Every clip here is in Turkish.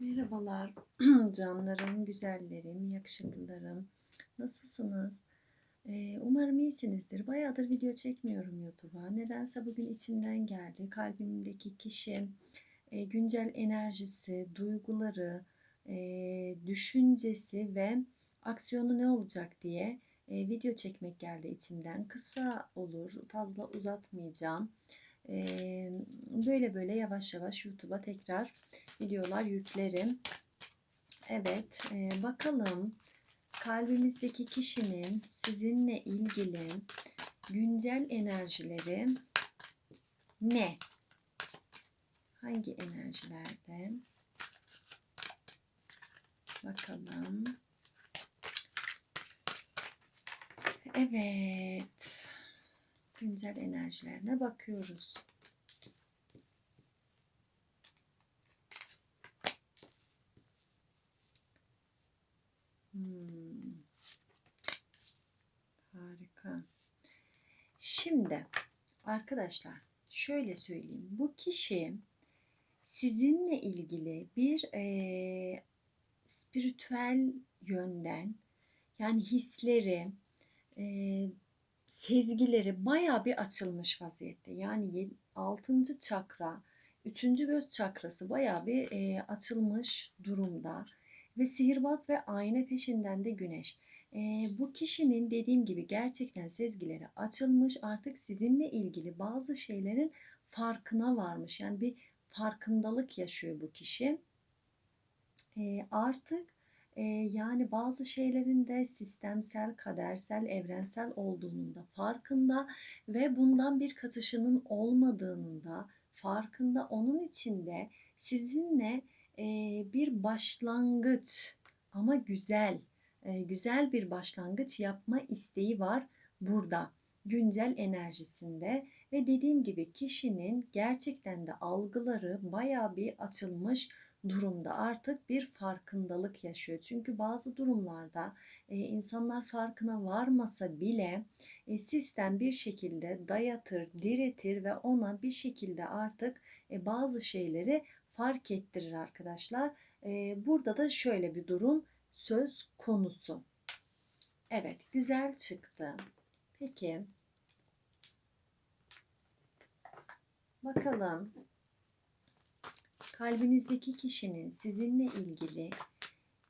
Merhabalar canlarım, güzellerim, yakışıklılarım. Nasılsınız? Ee, umarım iyisinizdir. Bayağıdır video çekmiyorum YouTube'a. Nedense bugün içimden geldi. Kalbimdeki kişi, e, güncel enerjisi, duyguları, e, düşüncesi ve aksiyonu ne olacak diye e, video çekmek geldi içimden. Kısa olur, fazla uzatmayacağım. Böyle böyle yavaş yavaş YouTube'a tekrar videolar yüklerim. Evet, bakalım kalbimizdeki kişinin sizinle ilgili güncel enerjileri ne? Hangi enerjilerden? Bakalım. Evet. Güncel enerjilerine bakıyoruz. Hmm. Harika. Şimdi arkadaşlar şöyle söyleyeyim. Bu kişi sizinle ilgili bir e, spiritüel yönden yani hisleri, e, sezgileri baya bir açılmış vaziyette. Yani 6. çakra, 3. göz çakrası baya bir e, açılmış durumda ve sihirbaz ve ayna peşinden de güneş. E, bu kişinin dediğim gibi gerçekten sezgileri açılmış artık sizinle ilgili bazı şeylerin farkına varmış. Yani bir farkındalık yaşıyor bu kişi. E, artık yani bazı şeylerin de sistemsel, kadersel, evrensel olduğunun da farkında ve bundan bir katışının olmadığının da farkında. Onun için de sizinle bir başlangıç ama güzel, güzel bir başlangıç yapma isteği var burada güncel enerjisinde ve dediğim gibi kişinin gerçekten de algıları baya bir açılmış durumda artık bir farkındalık yaşıyor. Çünkü bazı durumlarda e, insanlar farkına varmasa bile e, sistem bir şekilde dayatır, diretir ve ona bir şekilde artık e, bazı şeyleri fark ettirir arkadaşlar. E, burada da şöyle bir durum söz konusu. Evet güzel çıktı. Peki bakalım kalbinizdeki kişinin sizinle ilgili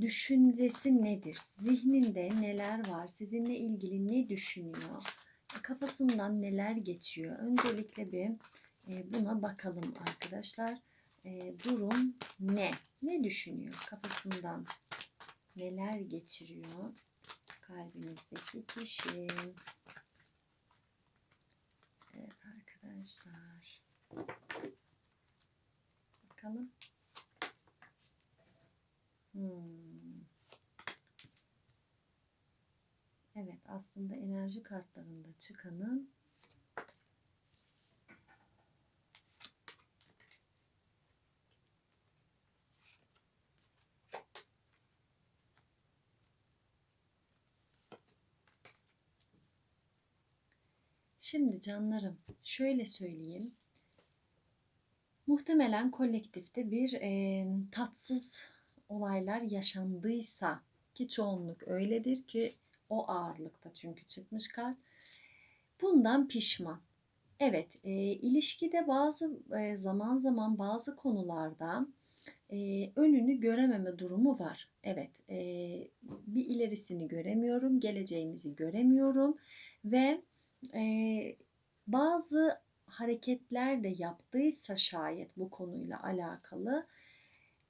düşüncesi nedir? Zihninde neler var? Sizinle ilgili ne düşünüyor? Kafasından neler geçiyor? Öncelikle bir e, buna bakalım arkadaşlar. E, durum ne? Ne düşünüyor kafasından? Neler geçiriyor? Kalbinizdeki kişi. Evet arkadaşlar bakalım. Hmm. Evet aslında enerji kartlarında çıkanın Şimdi canlarım şöyle söyleyeyim. Muhtemelen kolektifte bir e, tatsız olaylar yaşandıysa ki çoğunluk öyledir ki o ağırlıkta çünkü çıkmış kart. Bundan pişman. Evet, e, ilişkide bazı e, zaman zaman bazı konularda e, önünü görememe durumu var. Evet, e, bir ilerisini göremiyorum, geleceğimizi göremiyorum ve e, bazı hareketler de yaptıysa şayet bu konuyla alakalı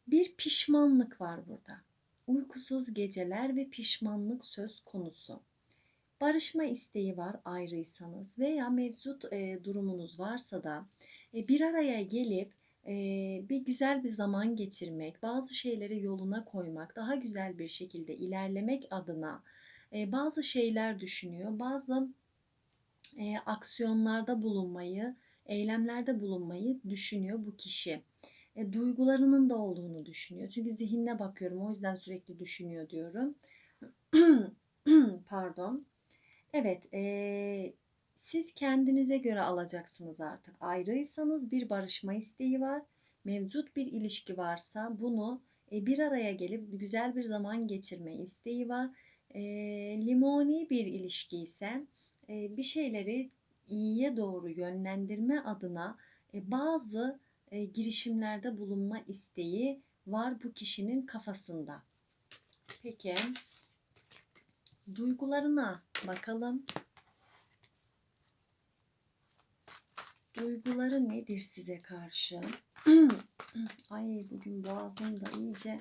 bir pişmanlık var burada. Uykusuz geceler ve pişmanlık söz konusu. Barışma isteği var ayrıysanız veya mevcut e, durumunuz varsa da e, bir araya gelip e, bir güzel bir zaman geçirmek, bazı şeyleri yoluna koymak, daha güzel bir şekilde ilerlemek adına e, bazı şeyler düşünüyor, bazı e, aksiyonlarda bulunmayı, eylemlerde bulunmayı düşünüyor bu kişi. E, duygularının da olduğunu düşünüyor. Çünkü zihnine bakıyorum o yüzden sürekli düşünüyor diyorum. Pardon. Evet, e, siz kendinize göre alacaksınız artık. Ayrıysanız bir barışma isteği var. Mevcut bir ilişki varsa bunu e, bir araya gelip güzel bir zaman geçirme isteği var. E, limoni bir ilişki ise bir şeyleri iyiye doğru yönlendirme adına bazı girişimlerde bulunma isteği var bu kişinin kafasında. Peki duygularına bakalım. Duyguları nedir size karşı? Ay bugün boğazım da iyice.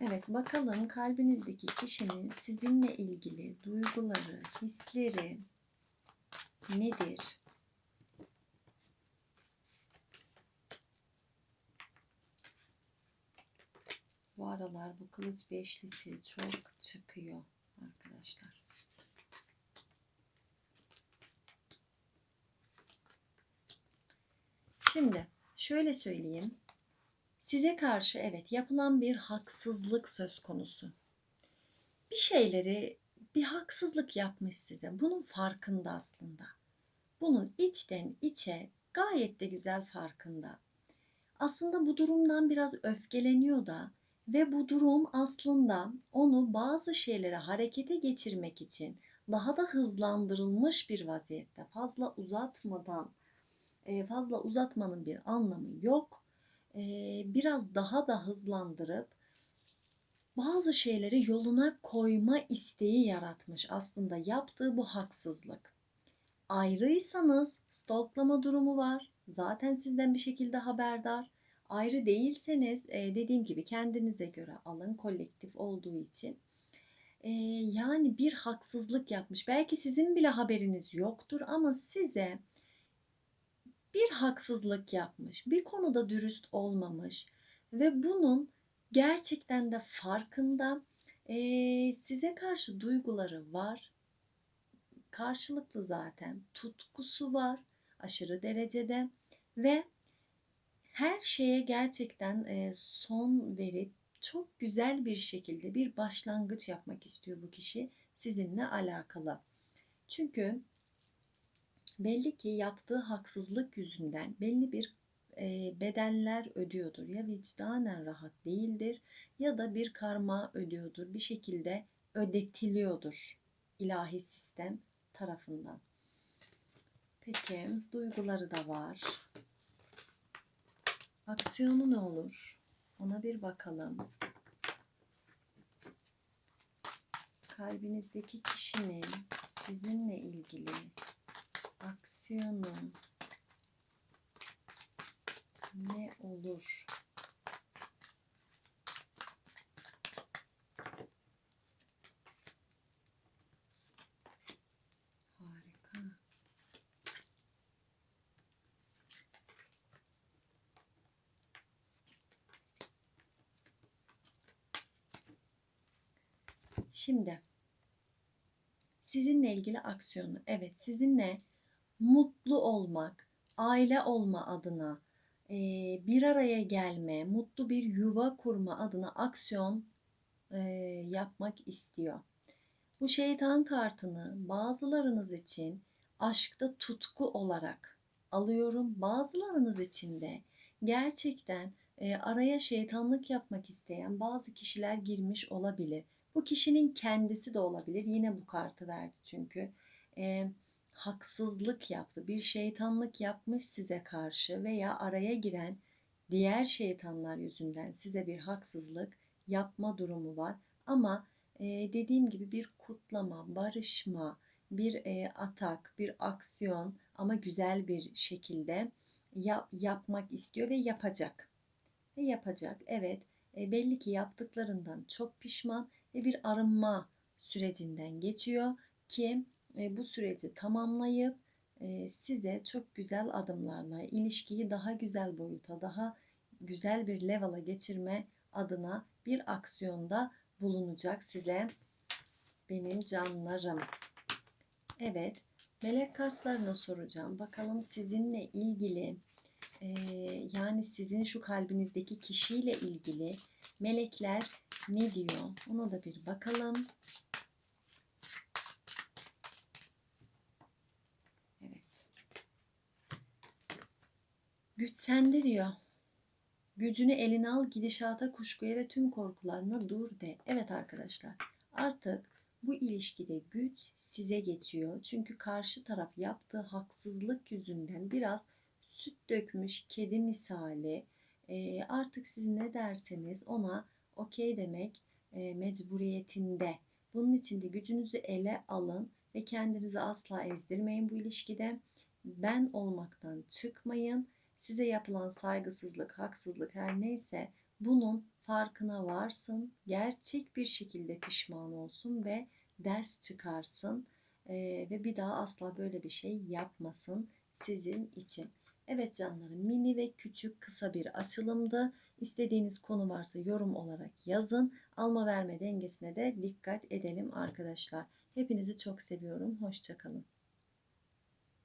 Evet bakalım kalbinizdeki kişinin sizinle ilgili duyguları, hisleri nedir? Bu aralar bu kılıç beşlisi çok çıkıyor arkadaşlar. Şimdi şöyle söyleyeyim. Size karşı evet yapılan bir haksızlık söz konusu. Bir şeyleri bir haksızlık yapmış size. Bunun farkında aslında. Bunun içten içe gayet de güzel farkında. Aslında bu durumdan biraz öfkeleniyor da ve bu durum aslında onu bazı şeyleri harekete geçirmek için daha da hızlandırılmış bir vaziyette fazla uzatmadan e, fazla uzatmanın bir anlamı yok. Biraz daha da hızlandırıp bazı şeyleri yoluna koyma isteği yaratmış aslında yaptığı bu haksızlık. Ayrıysanız stalklama durumu var. Zaten sizden bir şekilde haberdar. Ayrı değilseniz dediğim gibi kendinize göre alın kolektif olduğu için. Yani bir haksızlık yapmış. Belki sizin bile haberiniz yoktur ama size bir haksızlık yapmış, bir konuda dürüst olmamış ve bunun gerçekten de farkında e, size karşı duyguları var. Karşılıklı zaten tutkusu var aşırı derecede ve her şeye gerçekten e, son verip çok güzel bir şekilde bir başlangıç yapmak istiyor bu kişi sizinle alakalı. Çünkü belli ki yaptığı haksızlık yüzünden belli bir e, bedeller ödüyordur. Ya vicdanen rahat değildir ya da bir karma ödüyordur. Bir şekilde ödetiliyordur ilahi sistem tarafından. Peki duyguları da var. Aksiyonu ne olur? Ona bir bakalım. Kalbinizdeki kişinin sizinle ilgili aksiyonu ne olur? Harika. Şimdi sizinle ilgili aksiyonu. Evet, sizinle mutlu olmak, aile olma adına bir araya gelme, mutlu bir yuva kurma adına aksiyon yapmak istiyor. Bu şeytan kartını bazılarınız için aşkta tutku olarak alıyorum. Bazılarınız için de gerçekten araya şeytanlık yapmak isteyen bazı kişiler girmiş olabilir. Bu kişinin kendisi de olabilir. Yine bu kartı verdi çünkü. E, haksızlık yaptı, bir şeytanlık yapmış size karşı veya araya giren diğer şeytanlar yüzünden size bir haksızlık yapma durumu var. Ama e, dediğim gibi bir kutlama, barışma, bir e, atak, bir aksiyon ama güzel bir şekilde yap, yapmak istiyor ve yapacak. Ve yapacak. Evet, e, belli ki yaptıklarından çok pişman ve bir arınma sürecinden geçiyor ki e, bu süreci tamamlayıp e, size çok güzel adımlarla ilişkiyi daha güzel boyuta, daha güzel bir level'a geçirme adına bir aksiyonda bulunacak size benim canlarım. Evet, melek kartlarına soracağım. Bakalım sizinle ilgili e, yani sizin şu kalbinizdeki kişiyle ilgili melekler ne diyor? Ona da bir bakalım. Güç sende diyor. Gücünü eline al, gidişata, kuşkuya ve tüm korkularına dur de. Evet arkadaşlar, artık bu ilişkide güç size geçiyor. Çünkü karşı taraf yaptığı haksızlık yüzünden biraz süt dökmüş kedi misali. Ee, artık siz ne derseniz ona okey demek e, mecburiyetinde. Bunun için de gücünüzü ele alın ve kendinizi asla ezdirmeyin bu ilişkide. Ben olmaktan çıkmayın. Size yapılan saygısızlık, haksızlık her neyse bunun farkına varsın. Gerçek bir şekilde pişman olsun ve ders çıkarsın. Ee, ve bir daha asla böyle bir şey yapmasın sizin için. Evet canlarım mini ve küçük kısa bir açılımdı. İstediğiniz konu varsa yorum olarak yazın. Alma verme dengesine de dikkat edelim arkadaşlar. Hepinizi çok seviyorum. Hoşçakalın.